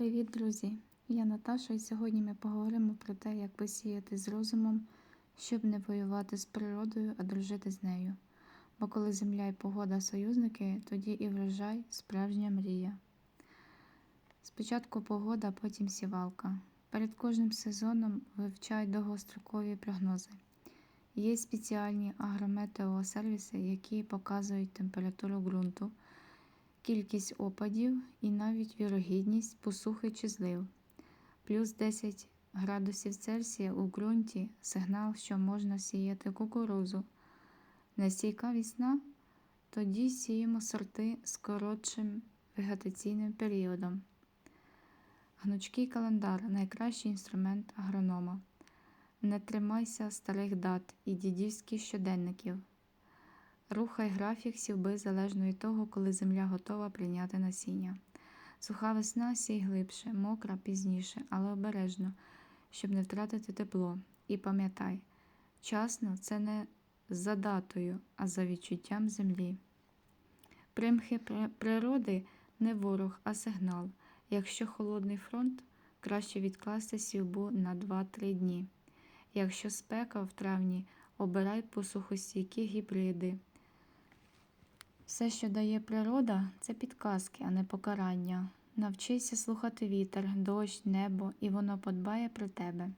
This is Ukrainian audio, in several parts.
Привіт, друзі! Я Наташа, і сьогодні ми поговоримо про те, як посіяти з розумом, щоб не воювати з природою, а дружити з нею. Бо коли земля і погода союзники, тоді і врожай справжня мрія. Спочатку погода, потім сівалка. Перед кожним сезоном вивчай довгострокові прогнози. Є спеціальні агрометеосервіси, які показують температуру ґрунту, кількість опадів і навіть вірогідність посухи чи злив. Плюс 10 градусів Цельсія у ґрунті сигнал, що можна сіяти кукурузу. Нестійка весна, тоді сіємо сорти з коротшим вегетаційним періодом. Гнучкий календар найкращий інструмент агронома. Не тримайся старих дат і дідівських щоденників. Рухай графік сівби залежно від того, коли земля готова прийняти насіння. Суха весна сій глибше, мокра пізніше, але обережно, щоб не втратити тепло. І пам'ятай, часно це не за датою, а за відчуттям землі. Примхи природи не ворог, а сигнал. Якщо холодний фронт, краще відкласти сівбу на 2-3 дні. Якщо спека в травні, обирай посухостійкі гібриди. Все, що дає природа, це підказки, а не покарання. Навчися слухати вітер, дощ, небо, і воно подбає про тебе.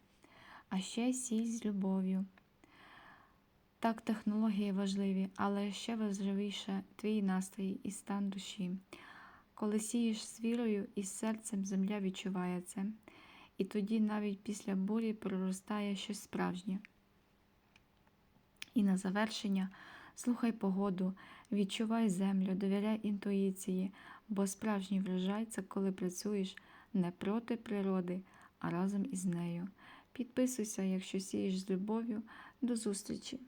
А ще сій з любов'ю. Так, технології важливі, але ще важливіше твій настрій і стан душі. Коли сієш з вірою і серцем земля відчуває це, і тоді навіть після бурі проростає щось справжнє. І на завершення слухай погоду, відчувай землю, довіряй інтуїції, бо справжній врожай це коли працюєш не проти природи, а разом із нею. Підписуйся, якщо сієш з любов'ю. До зустрічі!